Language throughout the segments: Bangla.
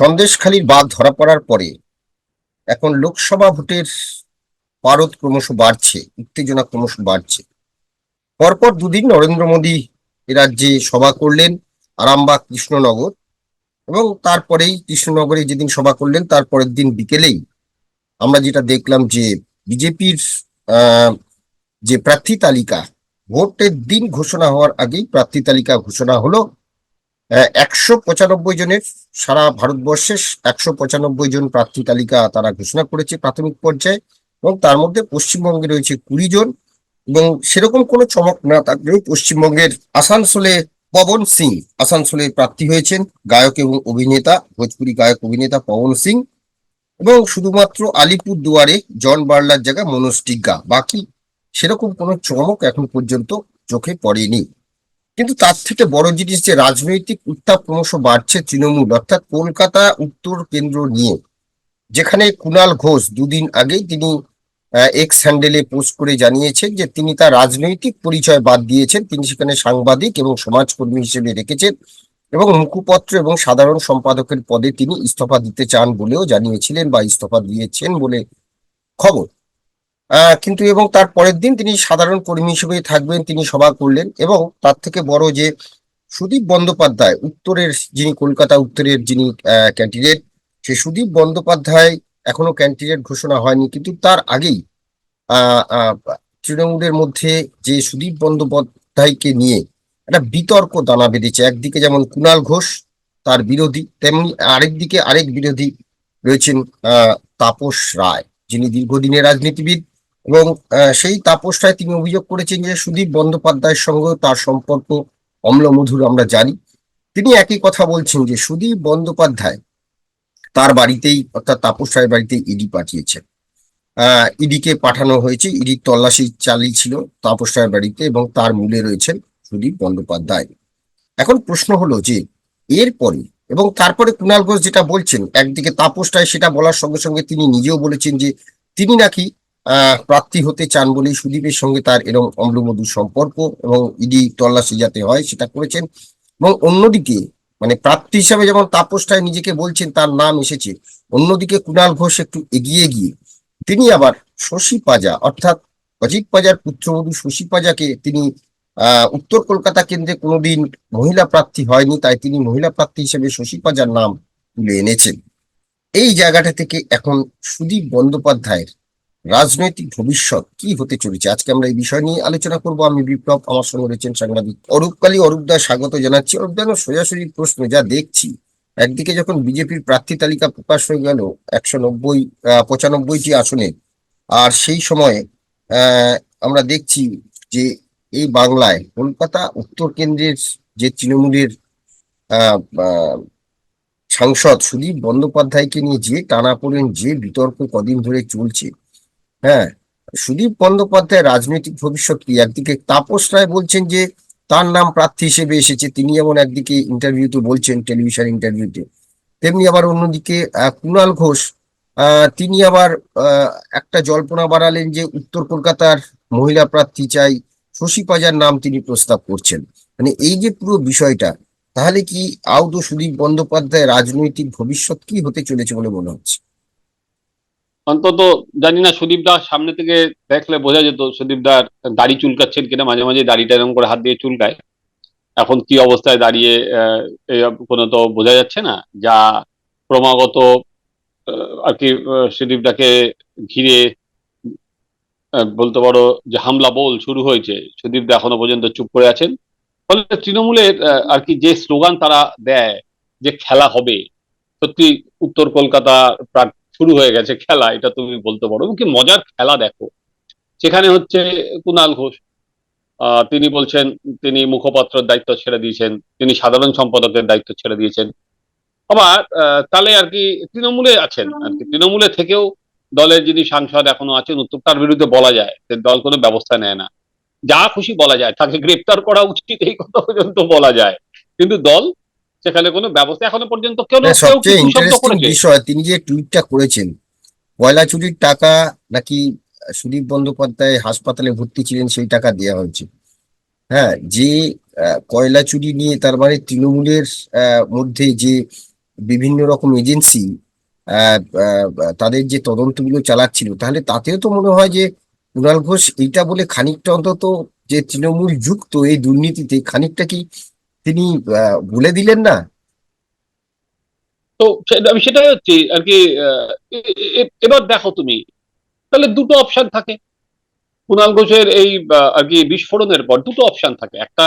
সন্দেশখালীর বাঘ ধরা পড়ার পরে এখন লোকসভা ভোটের পারদ ক্রমশ বাড়ছে, উত্তেজনা ক্রমশ বাড়ছে। পরপর দুদিন নরেন্দ্র মোদী এ রাজ্যে সভা করলেন আরামবাগ কৃষ্ণনগর এবং তারপরেই কৃষ্ণনগরে যেদিন সভা করলেন তারপরের দিন বিকেলেই আমরা যেটা দেখলাম যে বিজেপির যে প্রার্থী তালিকা, ভোটের দিন ঘোষণা হওয়ার আগেই প্রার্থী তালিকা ঘোষণা হলো। একশো পঁচানব্বই জনের সারা ভারতবর্ষে একশো পঁচানব্বই জন প্রার্থী তালিকা তারা ঘোষণা করেছে প্রাথমিক পর্যায়ে এবং তার মধ্যে পশ্চিমবঙ্গে রয়েছে কুড়ি জন এবং সেরকম কোনো চমক না থাকলেও পশ্চিমবঙ্গের আসানসোলে পবন সিং আসানসোলে প্রার্থী হয়েছেন, গায়ক এবং অভিনেতা, ভোজপুরি গায়ক অভিনেতা পবন সিং এবং শুধুমাত্র আলিপুর দুয়ারে জন বার্লার জায়গা মনোজ টিগ্গা। বাকি সেরকম কোনো চমক এখন পর্যন্ত চোখে পড়েনি। কিন্তু তার থেকে বড় জিনিস যে রাজনৈতিক উত্তাপ ক্রমশ বাড়ছে তৃণমূল, অর্থাৎ কলকাতা, উত্তর কেন্দ্র নিয়ে, যেখানে কুণাল ঘোষ দুদিন আগেই তিনি এক্স হ্যান্ডেলে পোস্ট করে জানিয়েছেন যে তিনি তার রাজনৈতিক পরিচয় বাদ দিয়েছেন। তিনি সেখানে সাংবাদিক এবং সমাজকর্মী হিসেবে রেখেছেন এবং মুখপত্র এবং সাধারণ সম্পাদকের পদে তিনি ইস্তফা দিতে চান বলেও জানিয়েছিলেন বা ইস্তফা দিয়েছেন বলে খবর। কিন্তু এবং তার পরের দিন তিনি সাধারণ কর্মী হিসেবে থাকবেন, তিনি সভা করলেন এবং তার থেকে বড় যে সুদীপ বন্দ্যোপাধ্যায়, উত্তরের যিনি কলকাতা উত্তরের যিনি ক্যান্ডিডেট সে সুদীপ বন্দ্যোপাধ্যায় এখনও ক্যান্ডিডেট ঘোষণা হয়নি। কিন্তু তার আগেই তৃণমূলের মধ্যে যে সুদীপ বন্দ্যোপাধ্যায়কে নিয়ে একটা বিতর্ক দানা বেঁধেছে। একদিকে যেমন কুণাল ঘোষ, তার বিরোধী, তেমনি আরেক দিকে আরেক বিরোধী রয়েছেন তাপস রায়, যিনি দীর্ঘদিনের রাজনীতিবিদ। এবং সেই তাপসটায় তিনি অভিযোগ করেছেন যে সুদীপ বন্দ্যোপাধ্যায়ের সঙ্গে তার সম্পর্ক অম্লমধুর আমরা জানি। তিনি একই কথা বলছেন যে সুদীপ বন্দ্যোপাধ্যায় তার বাড়িতেই অর্থাৎ তাপস রায়ের বাড়িতে ইডি পাঠিয়েছেন। ইডিকে পাঠানো হয়েছে, ইডির তল্লাশি চালিয়েছিল তাপস রায়ের বাড়িতে এবং তার মূলে রয়েছেন সুদীপ বন্দ্যোপাধ্যায়। এখন প্রশ্ন হলো যে এরপরে এবং তারপরে কুণাল ঘোষ যেটা বলছেন, একদিকে তাপস রায় সেটা বলার সঙ্গে সঙ্গে তিনি নিজেও বলেছেন যে তিনি নাকি প্রার্থী হতে চান বলেই সুদীপের সঙ্গে তার এরকম অম্লমধুর সম্পর্ক এবং ইডি তল্লাশি যাতে হয় সেটা করেছেন। এবং অন্যদিকে মানে প্রার্থী হিসাবে যেমন তাপস রায় নিজেকে বলছেন তার নাম এসেছে, অন্যদিকে কুণাল ঘোষ একটু এগিয়ে গিয়ে তিনি আবার শশী পাজা, অর্থাৎ অজিত পাজার পুত্রবধূ শশী পাজাকে তিনি, আহ, উত্তর কলকাতা কেন্দ্রে কোনোদিন মহিলা প্রার্থী হয়নি, তাই তিনি মহিলা প্রার্থী হিসেবে শশী পাজার নাম তুলে এনেছেন। এই জায়গাটা থেকে এখন সুদীপ বন্দ্যোপাধ্যায়ের রাজনৈতিক ভবিষ্যৎ কি হতে চলেছে? আজকে আমরা এই বিষয় নিয়ে আলোচনা করব। আমি বিপ্লব, আমার সঙ্গে রয়েছেন সাংবাদিক অরূপ অরূপকালী অরূপদা স্বাগত জানাচ্ছি। অরূপদা সোজাসুজি প্রশ্ন, যা দেখছি, একদিকে যখন বিজেপির প্রার্থী তালিকা প্রকাশ হয়ে গেল একশো নব্বই পঁচানব্বইটি আসনে, আর সেই সময়ে আমরা দেখছি যে এই বাংলায় কলকাতা উত্তর কেন্দ্রের যে তৃণমূলের সাংসদ সুদীপ বন্দ্যোপাধ্যায়কে নিয়ে যে টানা পড়েন যে বিতর্ক কদিন ধরে চলছে হ্যাঁ সুদীপ বন্দ্যোপাধ্যায় রাজনৈতিক ভবিষ্যৎ কি? একদিকে তাপস রায় বলছেন যে, তার নাম প্রার্থী হিসেবে এসেছে, তিনি যেমন একদিকে ইন্টারভিউতে বলছেন টেলিভিশন ইন্টারভিউতে তেমনি আবার অন্যদিকে কুণাল ঘোষ তিনি আবার একটা জল্পনা বাড়ালেন যে, উত্তর কলকাতার মহিলা প্রার্থী চাই শশী পাজার নাম তিনি প্রস্তাব করছেন। মানে এই যে পুরো বিষয়টা, তাহলে কি আউদ সুদীপ বন্দ্যোপাধ্যায় রাজনৈতিক ভবিষ্যৎ কি হতে চলেছে বলে মনে হচ্ছে? অন্তত জানি না সুদীপ দা সামনে থেকে দেখলে বোঝা যেত সুদীপ দার দাড়ি চুলকাচ্ছেন কিনা মাঝে মাঝে দাড়িটা এরকম করে হাত দিয়ে চুলকায়। এখন কি অবস্থায় দাঁড়িয়ে কোনো তো বোঝা যাচ্ছে না। যা ক্রমাগত আর কি সুদীপ দাকে ঘিরে বলতে পারো যে হামলা বল শুরু হয়েছে। সুদীপ দা এখনও পর্যন্ত চুপ করে আছেন। ফলে তৃণমূলের আর কি যে স্লোগান তারা দেয় যে খেলা হবে, সত্যি উত্তর কলকাতা শুরু হয়ে গেছে খেলা, এটা তুমি বলতে পারো। কি মজার খেলা দেখো। সেখানে হচ্ছে কুনাল ঘোষ তিনি বলছেন, তিনি মুখপাত্রের দায়িত্ব ছেড়ে দিয়েছেন, তিনি সাধারণ সম্পাদকের দায়িত্ব ছেড়ে দিয়েছেন। আবার তাহলে আর কি তৃণমূলে আছেন, আর কি তৃণমূলে থেকেও দলের যিনি সাংসদ এখনও আছেন, উত্তর তার বিরুদ্ধে বলা যায় দল কোনো ব্যবস্থা নেয় না। যা খুশি বলা যায়, তাকে গ্রেপ্তার করা উচিত, এই কথা পর্যন্ত বলা যায়। কিন্তু দল সেখানে কোনো ব্যবস্থা এখনও পর্যন্ত কেউ সবচেয়ে ইন্টারেস্টিং বিষয় তিনি যে টুইটটা করেছেন কয়লা চুরির টাকা নাকি সুদীপ বন্দ্যোপাধ্যায় হাসপাতালে ভর্তি ছিলেন সেই টাকা দেওয়া হয়েছে। হ্যাঁ যে কয়লা চুরি নিয়ে তার মানে তৃণমূলের মধ্যে যে বিভিন্ন রকম এজেন্সি তাদের যে তদন্তগুলো চালাচ্ছিল তাহলে তাতেও তো মনে হয় যে কুণাল ঘোষ এইটা বলে খানিকটা অন্তত যে তৃণমূল যুক্ত এই দুর্নীতিতে খানিকটা কি তিনি বলে দিলেন না? তো আমি সেটাই হচ্ছে আর কি এবার দেখো তুমি তাহলে দুটো অপশন থাকে। কুণাল ঘোষের এই আর কি বিস্ফোরণের পর দুটো অপশন থাকে। একটা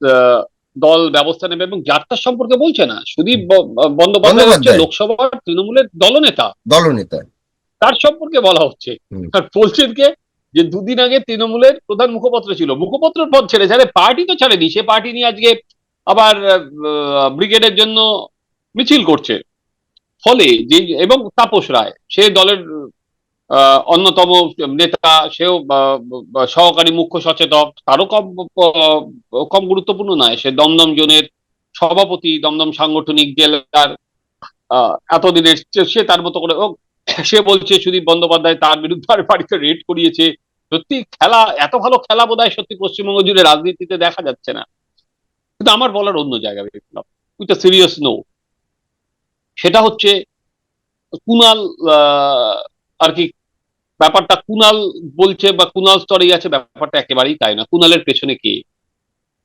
আহ, দল ব্যবস্থা নেবে এবং যাত্রার সম্পর্কে বলছে না। সুদীপ বন্দ্যোপাধ্যায় হচ্ছে লোকসভার তৃণমূলের দলনেতা। দলনেতা। তার সম্পর্কে বলা হচ্ছে। আর বলছেন কে যে দুদিন আগে তৃণমূলের প্রধান মুখপাত্র ছিল। মুখপাত্র পদ ছেড়ে ছাড়ে, পার্টি তো ছাড়েনি। সে পার্টি নিয়ে আজকে আবার ব্রিগেডের জন্য মিছিল করছে। ফলে যে, এবং তাপস রায়, সে দলের অন্যতম নেতা, সেও সহকারী মুখ্য সচেতক, তারও কম কম গুরুত্বপূর্ণ নয়। সে দমদম জোনের সভাপতি, দমদম সাংগঠনিক জেলার এতদিনের, সে- তার মতো করে সে বলছে সুদীপ বন্দ্যোপাধ্যায় তার বিরুদ্ধে আর বাড়িতে রেড করিয়েছে। সত্যি খেলা এত ভালো খেলা বোধ হয় সত্যি পশ্চিমবঙ্গ জুড়ে রাজনীতিতে দেখা যাচ্ছে না। কিন্তু আমার বলার অন্য জায়গা বিপ্লব উইথ সিরিয়াস নো সেটা হচ্ছে কুনাল আহ, আর কি ব্যাপারটা কুনাল বলছে বা কুনাল স্তরেই আছে ব্যাপারটা একেবারেই তাই না। কুনালের পেছনে কে?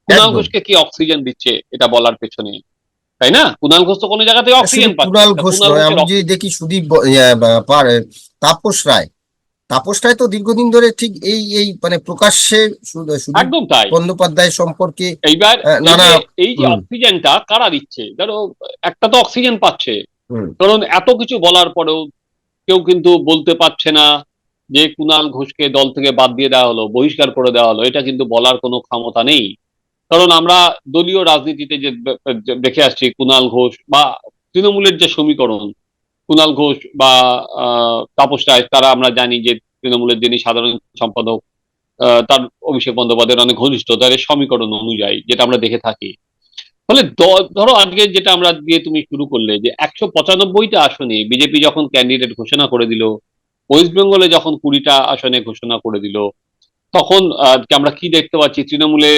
কুনাল ঘোষকে কে অক্সিজেন দিচ্ছে এটা বলার পেছনে? তাই না? কুনাল ঘোষ তো কোনো জায়গাতে অক্সিজেন পাচ্ছে কুণাল ঘোষ নয় আমি যদি দেখি সুদীপ ইয়া, তাপস রায়। তাপস রায় তো দীর্ঘদিন ধরে ঠিক এই এই মানে প্রকাশ্যে একদম তাই। বন্দ্যোপাধ্যায় সম্পর্কে এইবার নানা- যে- এই যে অক্সিজেনটা কারা দিচ্ছে? ধরো একটা তো অক্সিজেন পাচ্ছে। কারণ এত কিছু বলার পরেও কেউ কিন্তু বলতে পারছে না যে কুনাল ঘোষকে দল থেকে বাদ দিয়ে দেওয়া হলো বহিষ্কার করে দেওয়া হলো। এটা কিন্তু বলার কোনো ক্ষমতা নেই। কারণ আমরা দলীয় রাজনীতিতে যে দেখে আসছি, কুনাল ঘোষ বা তৃণমূলের যে সমীকরণ, কুনাল ঘোষ বা তাপস রায়, তারা আমরা জানি যে তৃণমূলের যিনি সাধারণ সম্পাদক তার অভিষেক বন্দ্যোপাধ্যায়ের অনেক ঘনিষ্ঠ তাদের সমীকরণ অনুযায়ী যেটা আমরা দেখে থাকি। ফলে ধরো আজকে যেটা আমরা দিয়ে তুমি শুরু করলে যে একশো পঁচানব্বইটা আসনে বিজেপি যখন ক্যান্ডিডেট ঘোষণা করে দিল, ওয়েস্ট বেঙ্গলে যখন কুড়িটা আসনে ঘোষণা করে দিল, তখন আমরা কি দেখতে পাচ্ছি? তৃণমূলে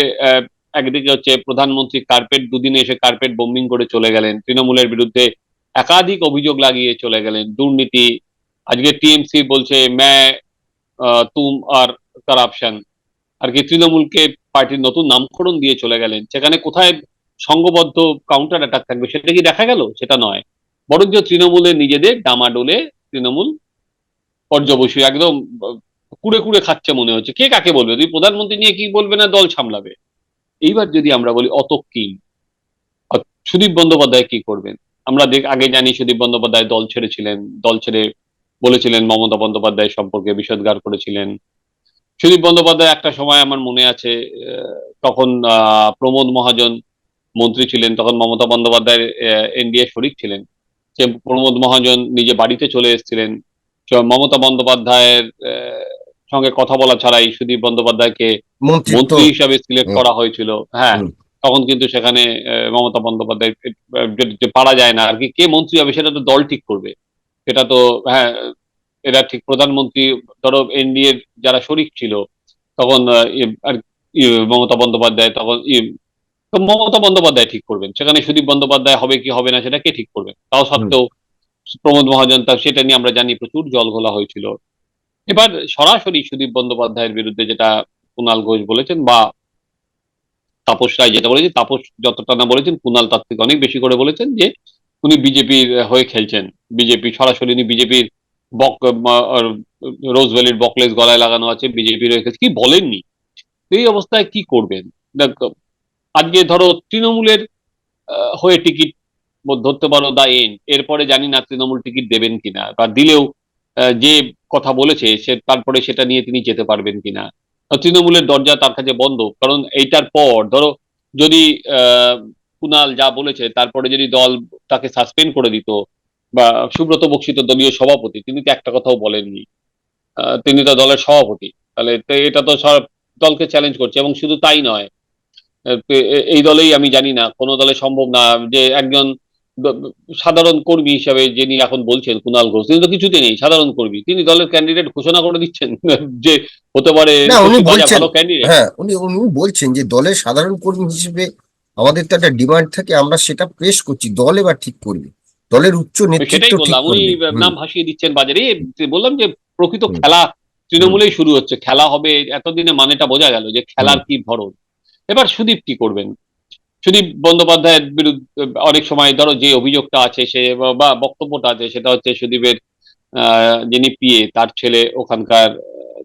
একদিকে হচ্ছে প্রধানমন্ত্রী কার্পেট দুদিনে এসে কার্পেট বোম্বিং করে চলে গেলেন, তৃণমূলের বিরুদ্ধে একাধিক অভিযোগ লাগিয়ে চলে গেলেন, দুর্নীতি, আজকে টিএমসি বলছে ম্যা তুম আর কারাপশন আর কি তৃণমূলকে পার্টির নতুন নামকরণ দিয়ে চলে গেলেন, সেখানে কোথায় সংঘবদ্ধ কাউন্টার অ্যাটাক থাকবে সেটা কি দেখা গেল? সেটা নয়, বরঞ্চ তৃণমূলের নিজেদের ডামাডোলে তৃণমূল পর্যবসী, একদম, কুড়ে কুড়ে খাচ্ছে মনে হচ্ছে, কে কাকে বলবে? তুই প্রধানমন্ত্রী নিয়ে কি বলবে না, দল সামলাবে। এইবার যদি আমরা বলি অতক্কিম অ- সুদীপ বন্দ্যোপাধ্যায় কি করবেন? আমরা দেখ আগে জানি সুদীপ বন্দ্যোপাধ্যায় দল ছেড়েছিলেন, দল ছেড়ে বলেছিলেন মমতা বন্দ্যোপাধ্যায় সম্পর্কে বিষোদ্গার করেছিলেন। সুদীপ বন্দ্যোপাধ্যায় একটা সময় আমার মনে আছে তখন প্রমোদ মহাজন মন্ত্রী ছিলেন, তখন মমতা বন্দ্যোপাধ্যায়ের এনডিএ শরিক ছিলেন। সে প্রমোদ মহাজন নিজে বাড়িতে চলে এসেছিলেন। মমতা বন্দ্যোপাধ্যায়ের সঙ্গে কথা বলা ছাড়াই সুদীপ বন্দ্যোপাধ্যায়কে মন্ত্রী হিসাবে সিলেক্ট করা হয়েছিল। হ্যাঁ তখন কিন্তু সেখানে মমতা বন্দ্যোপাধ্যায় পারা যায় না আর কি কে মন্ত্রী হবে সেটা তো দল ঠিক করবে। সেটা তো হ্যাঁ এরা ঠিক প্রধানমন্ত্রী ধরো এনডিএ যারা শরিক ছিল তখন আর মমতা বন্দ্যোপাধ্যায় তখন তো মমতা বন্দ্যোপাধ্যায় ঠিক করবেন। সেখানে সুদীপ বন্দ্যোপাধ্যায় হবে কি হবে না সেটা কে ঠিক করবে? তাও সত্ত্বেও প্রমোদ মহাজন তা সেটা নিয়ে আমরা জানি প্রচুর জল ঘোলা হয়েছিল। এবার সরাসরি সুদীপ বন্দ্যোপাধ্যায়ের বিরুদ্ধে যেটা কুণাল ঘোষ বলেছেন বা তাপস রায় যেটা বলেছেন, তাপস যতটা না বলেছেন কুণাল তার থেকে অনেক বেশি করে বলেছেন যে উনি বিজেপির হয়ে খেলছেন। বিজেপি, সরাসরি উনি বিজেপির বক রোজ ভ্যালির বকলেস গলায় লাগানো আছে বিজেপির হয়ে খেলছে কি বলেননি? এই অবস্থায় কি করবেন? আজকে ধরো তৃণমূলের হয়ে টিকিট ধরতে পারো দা এন, এরপরে জানি না তৃণমূল টিকিট দেবেন কিনা, বা দিলেও যে কথা বলেছে, সে তারপরে সেটা নিয়ে তিনি যেতে পারবেন কিনা। তৃণমূলের দরজা তার কাছে বন্ধ, কারণ এইটার পর, ধরো, যদি কুণাল যা বলেছে, তারপরে যদি দল তাকে সাসপেন্ড করে দিত, বা সুব্রত বক্সিত দলীয় সভাপতি, তিনি তো একটা কথাও বলেননি। তিনি তো দলের সভাপতি। তাহলে এটা তো সব দলকে চ্যালেঞ্জ করছে, এবং শুধু তাই নয় এই দলেই আমি জানি না, কোনো দলে সম্ভব না যে একজন সাধারণ কর্মী হিসাবে যিনি এখন বলছেন কুণাল ঘোষ তিনি তো কিছুতে নেই সাধারণ কর্মী। তিনি দলের ক্যান্ডিডেট ঘোষণা করে দিচ্ছেন যে হতে পারে উনি বলছেন। হ্যাঁ উনি উনি বলছেন যে দলের সাধারণ কর্মী হিসেবে আমাদের তো একটা ডিমান্ড থাকে আমরা সেটা প্রেস করছি দল এবার ঠিক করবে। দলের উচ্চ সেটাই নেতৃত্ব বললাম উনি নাম ভাসিয়ে দিচ্ছেন বাজারে বললাম যে প্রকৃত খেলা তৃণমূলেই শুরু হচ্ছে খেলা হবে এতদিনে মানেটা বোঝা গেল যে খেলার কি ধরন। এবার সুদীপ কি করবেন? সুদীপ বন্দ্যোপাধ্যায়ের বিরুদ্ধে অনেক সময় ধরো যে অভিযোগটা আছে সে বা বক্তব্যটা আছে সেটা হচ্ছে সুদীপের যিনি পিএ তার ছেলে ওখানকার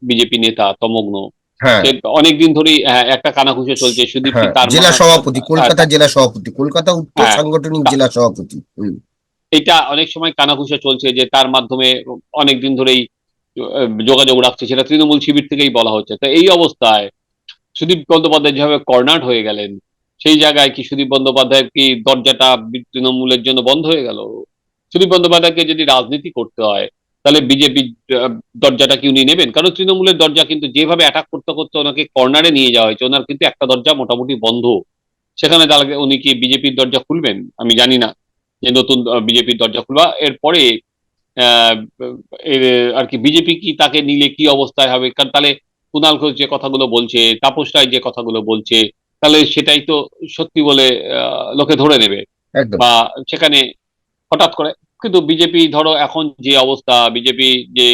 বিজেপি নেতা তমগ্ন। হ্যাঁ। অনেকদিন ধরেই আহ, একটা কানাঘুষে চলছে সুদীপ হ্যাঁ তার জেলা সভাপতি হ্যাঁ, কলকাতা জেলা সভাপতি কলকাতা উত্তর হ্যাঁ। সাংগঠনিক জেলা সভাপতি এটা অনেক সময় কানাঘুষা চলছে যে তার মাধ্যমে অনেক দিন ধরেই যোগাযোগ রাখছে সেটা তৃণমূল শিবির থেকেই বলা হচ্ছে। তো এই অবস্থায় সুদীপ বন্দ্যোপাধ্যায় যেভাবে কর্নার্ড হয়ে গেলেন সেই জায়গায় কি সুদীপ বন্দ্যোপাধ্যায়ের কি দরজাটা তৃণমূলের জন্য বন্ধ হয়ে গেল? সুদীপ বন্দ্যোপাধ্যায়কে যদি রাজনীতি করতে হয়, তাহলে বিজেপি দরজাটা কি উনি নেবেন? কারণ তৃণমূলের দরজা কিন্তু যেভাবে অ্যাটাক করতে করতে ওনাকে কর্নারে নিয়ে যাওয়া হয়েছে, ওনার কিন্তু একটা দরজা মোটামুটি বন্ধ। সেখানে তাহলে উনি কি বিজেপির দরজা খুলবেন? আমি জানি না যে নতুন বিজেপির দরজা খুলবা। এরপরে আর কি বিজেপি কি তাকে নিলে কি অবস্থায় হবে? কারণ তাহলে কুণাল ঘোষ যে কথাগুলো বলছে, তাপস রায় যে কথাগুলো বলছে তাহলে সেটাই তো সত্যি বলে লোকে ধরে নেবে। বা সেখানে হঠাৎ করে কিন্তু বিজেপি ধরো এখন যে অবস্থা বিজেপি যে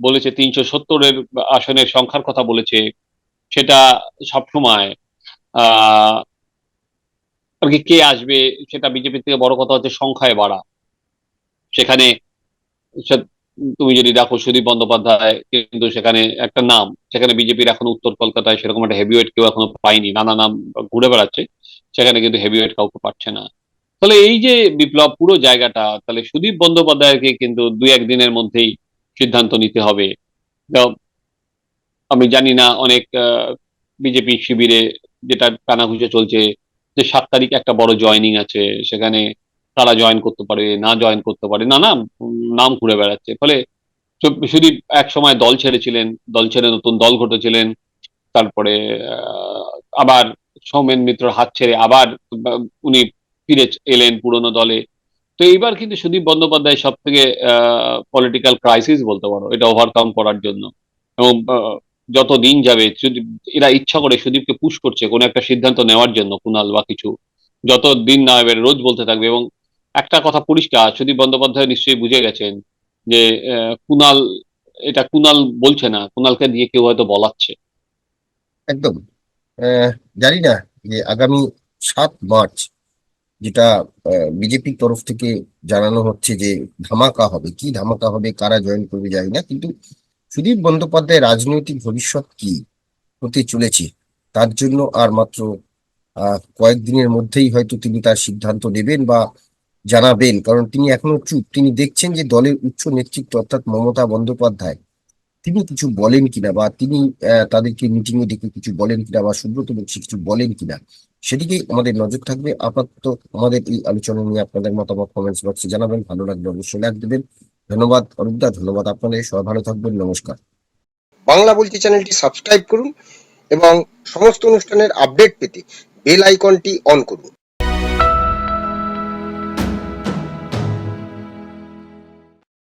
বলেছে তিনশো সত্তরের আসনের সংখ্যার কথা বলেছে সেটা সবসময় আহ আর কি কে আসবে সেটা বিজেপির থেকে বড় কথা হচ্ছে সংখ্যায় বাড়া। সেখানে তুমি যদি দেখো সুদীপ বন্দ্যোপাধ্যায়, কিন্তু সেখানে একটা নাম, সেখানে বিজেপির এখন উত্তর কলকাতায় সেরকম একটা হেভিওয়েট কেউ এখনও পায়নি, নানা নাম ঘুরে বেড়াচ্ছে, সেখানে কিন্তু হেভিওয়েট কাউকে পাচ্ছে না। তাহলে এই যে বিপ্লব পুরো জায়গাটা, তাহলে সুদীপ বন্দ্যোপাধ্যায়কে কিন্তু দুই একদিনের মধ্যেই সিদ্ধান্ত নিতে হবে। আমি জানি না অনেক বিজেপি শিবিরে যেটা কানাঘুষে চলছে, যে সাত তারিখ একটা বড় জয়েনিং আছে, সেখানে তারা জয়েন করতে পারে, না জয়েন করতে পারে না নাম ঘুরে বেড়াচ্ছে। ফলে সুদীপ এক সময় দল ছেড়েছিলেন, দল ছেড়ে নতুন দল ঘটেছিলেন, তারপরে আবার সৌমেন মিত্র হাত ছেড়ে আবার উনি ফিরে এলেন পুরনো দলে। তো এইবার কিন্তু সুদীপ বন্দ্যোপাধ্যায় সব থেকে পলিটিক্যাল ক্রাইসিস বলতে পারো, এটা ওভারকাম করার জন্য। এবং যত দিন যাবে এরা ইচ্ছা করে সুদীপকে পুশ করছে কোনো একটা সিদ্ধান্ত নেওয়ার জন্য কুনাল বা কিছু। যত দিন না এবার রোজ বলতে থাকবে এবং একটা কথা পরিষ্কার, সুদীপ বন্দ্যোপাধ্যায় নিশ্চয়ই বুঝে গেছেন যে কুনাল এটা কুনাল বলছে না কুনালকে দিয়ে কেউ হয়তো বলাচ্ছে। একদম। জানি না যে আগামী সাত মার্চ যেটা বিজেপির তরফ থেকে জানানো হচ্ছে যে ধামাকা হবে। কি ধামাকা হবে, কারা জয়েন করবে জানি না, কিন্তু সুদীপ বন্দ্যোপাধ্যায় রাজনৈতিক ভবিষ্যৎ কি হতে চলেছে তার জন্য আর মাত্র কয়েকদিনের মধ্যেই হয়তো তিনি তার সিদ্ধান্ত নেবেন বা জানাবেন, কারণ তিনি এখনও চুপ। তিনি দেখছেন যে দলের উচ্চ নেতৃত্ব, অর্থাৎ মমতা বন্দ্যোপাধ্যায়, তিনি কিছু বলেন কিনা বা তিনি তাদেরকে মিটিং এ ডেকে কিছু বলেন কিনা বা সুব্রত বক্সী কিছু বলেন কিনা, সেদিকে আমাদের নজর থাকবে। আপাতত আমাদের এই আলোচনা নিয়ে আপনাদের মতামত কমেন্টস বক্সে জানাবেন। ভালো লাগলে অবশ্যই লাইক দেবেন। ধন্যবাদ অরূপদা, ধন্যবাদ আপনাদের। সবাই ভালো থাকবেন। নমস্কার। বাংলা বলছি চ্যানেলটি সাবস্ক্রাইব করুন এবং সমস্ত অনুষ্ঠানের আপডেট পেতে বেল আইকনটি অন করুন।